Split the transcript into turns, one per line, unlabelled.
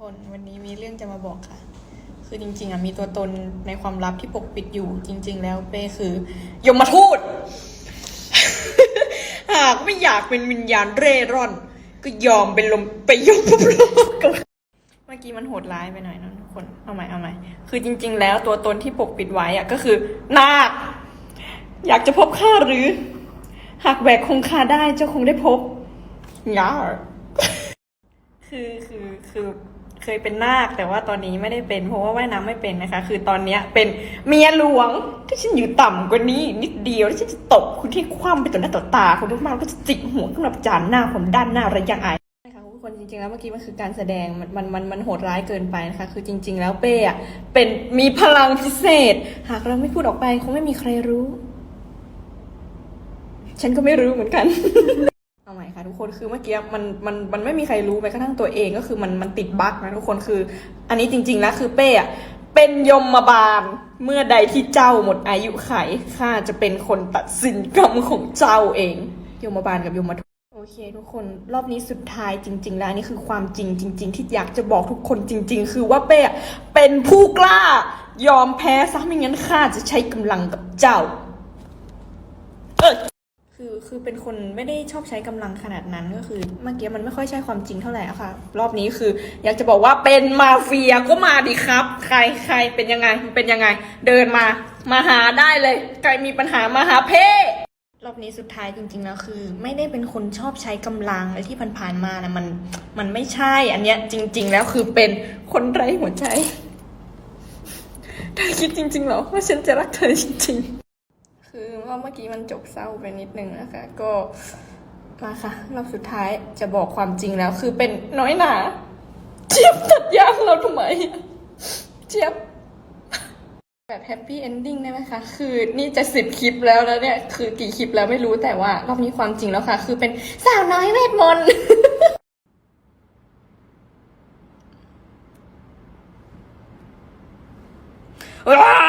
คนวันนี้มีเรื่องจะมาบอกค่ะ คือจริง ๆอะมีตัวตนในความลับที่ปกปิดอยู่ จริง ๆ แล้วเป้คือยมทูต หากไม่อยากเป็นวิญญาณเร่ร่อน ก็ยอมเป็นลมไปยมพบโลกกับเมื่อกี้มันโหดร้ายไปหน่อยนะทุกคนเอาใหม่เอาใหม่คือจริง ๆ แล้วตัวตนที่ปกปิดไว้อะก็คือนาคอยากจะพบข้าหรือ หากแบกคงคาได้เจ้าคงได้พบยาคือคือคือ เคยเป็นนาคแต่ว่าตอนนี้ไม่ได้เป็น เพราะว่าว่ายน้ำไม่เป็นนะคะ คือตอนเนี้ยเป็นเมียหลวงถ้าฉันอยู่ต่ำกว่านี้นิดเดียวแล้วฉันจะตบคุณที่คว่ำไปต่อหน้าต่อตาคุณทุกมากก็จะจิกหัวขึ้นมาประจานหน้าผมด้านหน้าระยังอายนะคะทุกคนจริงๆแล้วเมื่อกี้มันคือการแสดงมันมันมันมันโหดร้ายเกินไปนะคะ คือจริง ๆ แล้วเป้อะเป็นมีพลังพิเศษ หากเราไม่พูดออกไปคงไม่มีใครรู้ ฉันก็ไม่รู้เหมือนกัน กคนคือเมื่อกี้มันมันมันไม่มีใครรู้แม้กระทั่งตัวเองก็คือมันมันติดบั๊กนะทุกคนคือ อันนี้จริงๆแล้วคือเป้อะเป็นยมมาบาลเมื่อใดที่เจ้าหมดอายุไขข้าจะเป็นคนตัดสินกรรมของเจ้าเอง ยมบาลกับยมทูตโอเค ทุกคนรอบนี้สุดท้ายจริง ๆ แล้วนี่คือความจริงจริง ๆ ที่อยากจะบอกทุกคนจริง ๆ คือว่าเป้เป็นผู้กล้ายอมแพ้ซะไม่งั้นข้าจะใช้กำลังกับเจ้า เออ คือคือเป็นคนไม่ได้ชอบใช้กำลังขนาดนั้นก็คือเมื่อกี้มันไม่ค่อยใช่ความจริงเท่าไหร่อะค่ะ รอบนี้คือ อยากจะบอกว่าเป็นมาเฟียก็มาดิครับ ใครใครเป็นยังไงเป็นยังไง เดินมามาหาได้เลย ใครมีปัญหามาหาเพ่รอบนี้สุดท้ายจริงๆแล้วคือ ไม่ได้เป็นคนชอบใช้กำลังอะไรที่ผ่านๆมานะมันมันไม่ใช่อันเนี้ยจริง ๆ แล้วคือเป็นคนไร้หัวใจเธอคิดจริงๆเหรอว่าฉันจะรักเธอจริง ๆ คือว่าเมื่อกี้มันจบเศร้าไปนิดนึงนะคะ ก็มาค่ะรอบสุดท้ายจะบอกความจริงแล้ว คือเป็นน้อยหนา เจี๊ยบตัดยางเราทำไม เจี๊ยบ แบบแฮปปี้เอนดิ้งได้ไหมคะ คือนี่จะสิบคลิปแล้วแล้วเนี่ย คือกี่คลิปแล้วไม่รู้แต่ว่ารอบนี้ความจริงแล้วค่ะ คือเป็นสาวน้อยเวทมนต์ว้า